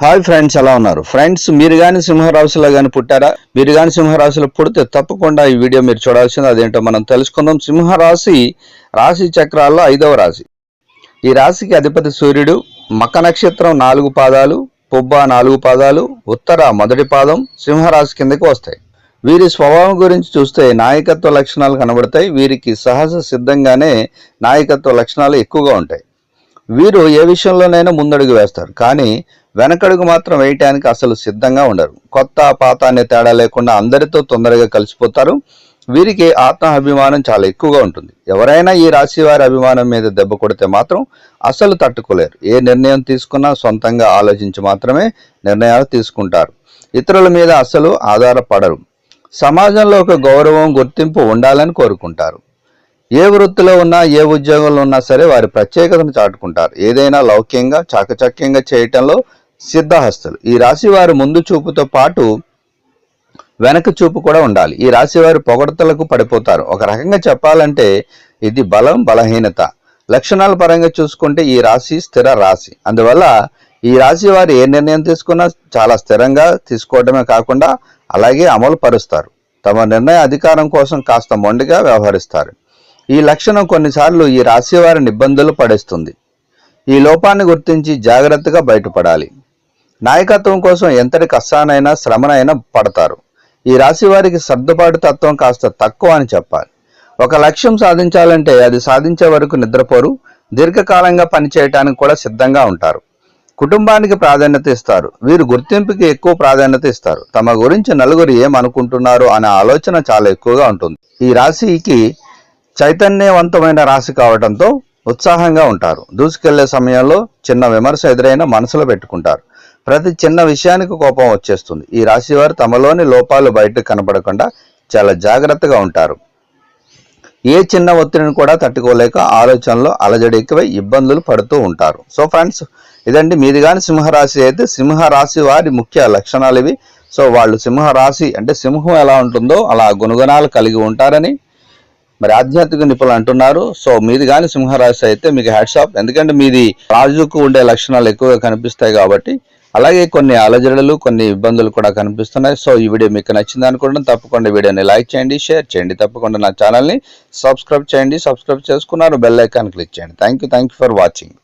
Hi friends ఎలా ఉన్నారు? Friends మీరు కానీ సింహరాశిలో కానీ పుట్టారా? మీరు కానీ సింహరాశిలో పుడితే తప్పకుండా ఈ వీడియో మీరు చూడాల్సింది అదేంటో మనం తెలుసుకుందాం. సింహరాశి రాశి చక్రాల్లో ఐదవ రాశి. ఈ రాశికి అధిపతి సూర్యుడు మక నక్షత్రం నాలుగు పాదాలు పుబ్బ నాలుగు పాదాలు ఉత్తర మొదటి పాదం సింహరాశి కిందకి వస్తాయి. వీరి స్వభావం గురించి చూస్తే నాయకత్వ లక్షణాలు కనబడతాయి. వీరికి సహజ సిద్ధంగానే నాయకత్వ లక్షణాలు ఎక్కువగా ఉంటాయి. వీరు ఏ విషయంలోనైనా ముందడుగు వేస్తారు. కానీ వెనకడుగు మాత్రం వేయటానికి అసలు సిద్ధంగా ఉండరు. కొత్త పాత అనే తేడా లేకుండా అందరితో తొందరగా కలిసిపోతారు. వీరికి ఆత్మ అభిమానం చాలా ఎక్కువగా ఉంటుంది. ఎవరైనా ఈ రాశి వారి అభిమానం మీద దెబ్బ కొడితే మాత్రం అసలు తట్టుకోలేరు. ఏ నిర్ణయం తీసుకున్నా సొంతంగా ఆలోచించి మాత్రమే నిర్ణయాలు తీసుకుంటారు. ఇతరుల మీద అసలు ఆధారపడరు. సమాజంలో ఒక గౌరవం గుర్తింపు ఉండాలని కోరుకుంటారు. ఏ వృత్తిలో ఉన్నా ఏ ఉద్యోగంలో ఉన్నా సరే వారి ప్రత్యేకతను చాటుకుంటారు. ఏదైనా లౌక్యంగా చాకచక్యంగా చేయటంలో సిద్ధహస్తులు. ఈ రాశి వారి ముందు చూపుతో పాటు వెనక చూపు కూడా ఉండాలి. ఈ రాశి వారి పొగడతలకు పడిపోతారు. ఒక రకంగా చెప్పాలంటే ఇది బలం బలహీనత. లక్షణాల పరంగా చూసుకుంటే ఈ రాశి స్థిర రాశి. అందువల్ల ఈ రాశి వారు ఏ నిర్ణయం తీసుకున్నా చాలా స్థిరంగా తీసుకోవడమే కాకుండా అలాగే అమలు పరుస్తారు తమ నిర్ణయ అధికారం కోసం కాస్త మొండిగా వ్యవహరిస్తారు. ఈ లక్షణం కొన్నిసార్లు ఈ రాశి వారిని ఇబ్బందులు పడేస్తుంది. ఈ లోపాన్ని గుర్తించి జాగ్రత్తగా బయటపడాలి. నాయకత్వం కోసం ఎంతటి కష్టానైనా శ్రమనైనా పడతారు. ఈ రాశి వారికి సర్దుబాటు తత్వం కాస్త తక్కువ అని చెప్పాలి. ఒక లక్ష్యం సాధించాలంటే అది సాధించే వరకు నిద్రపోరు. దీర్ఘకాలంగా పనిచేయటానికి కూడా సిద్ధంగా ఉంటారు. కుటుంబానికి ప్రాధాన్యత ఇస్తారు. వీరు గుర్తింపుకి ఎక్కువ ప్రాధాన్యత ఇస్తారు. తమ గురించి నలుగురు ఏమనుకుంటున్నారు అనే ఆలోచన చాలా ఎక్కువగా ఉంటుంది. ఈ రాశికి చైతన్యవంతమైన రాశి కావడంతో ఉత్సాహంగా ఉంటారు. దూసుకెళ్ళే సమయంలో చిన్న విమర్శ ఎదురైనా మనసులో పెట్టుకుంటారు. ప్రతి చిన్న విషయానికి కోపం వచ్చేస్తుంది. ఈ రాశి వారు తమలోని లోపాలు బయటకు కనపడకుండా చాలా జాగ్రత్తగా ఉంటారు. ఏ చిన్న ఒత్తిడిని కూడా తట్టుకోలేక ఆలోచనలో అలజడి ఎక్కువై ఇబ్బందులు పడుతూ ఉంటారు. సో ఫ్రెండ్స్ ఇదండి మీది కానీ సింహరాశి అయితే సింహరాశి వారి ముఖ్య లక్షణాలు ఇవి. సో వాళ్ళు సింహరాశి అంటే సింహం ఎలా ఉంటుందో అలా గుణగుణాలు కలిగి ఉంటారని మరి ఆధ్యాత్మిక నిపుణులు అంటున్నారు. సో మీది కానీ సింహరాశి అయితే మీకు హ్యాట్సాప్ ఎందుకంటే మీది రాజుకు ఉండే లక్షణాలు ఎక్కువగా కనిపిస్తాయి కాబట్టి అలాగే కొన్ని అలజడులు కొన్ని ఇబ్బందులు కూడా కనిపిస్తున్నాయి. సో ఈ వీడియో మీకు నచ్చింది అనుకుంటున్నాను. తప్పకుండా వీడియోని లైక్ చేయండి షేర్ చేయండి. తప్పకుండా నా ఛానల్ని సబ్స్క్రైబ్ చేయండి. సబ్స్క్రైబ్ చేసుకున్నారు బెల్ ఐకాన్ క్లిక్ చేయండి. Thank you thank you for watching.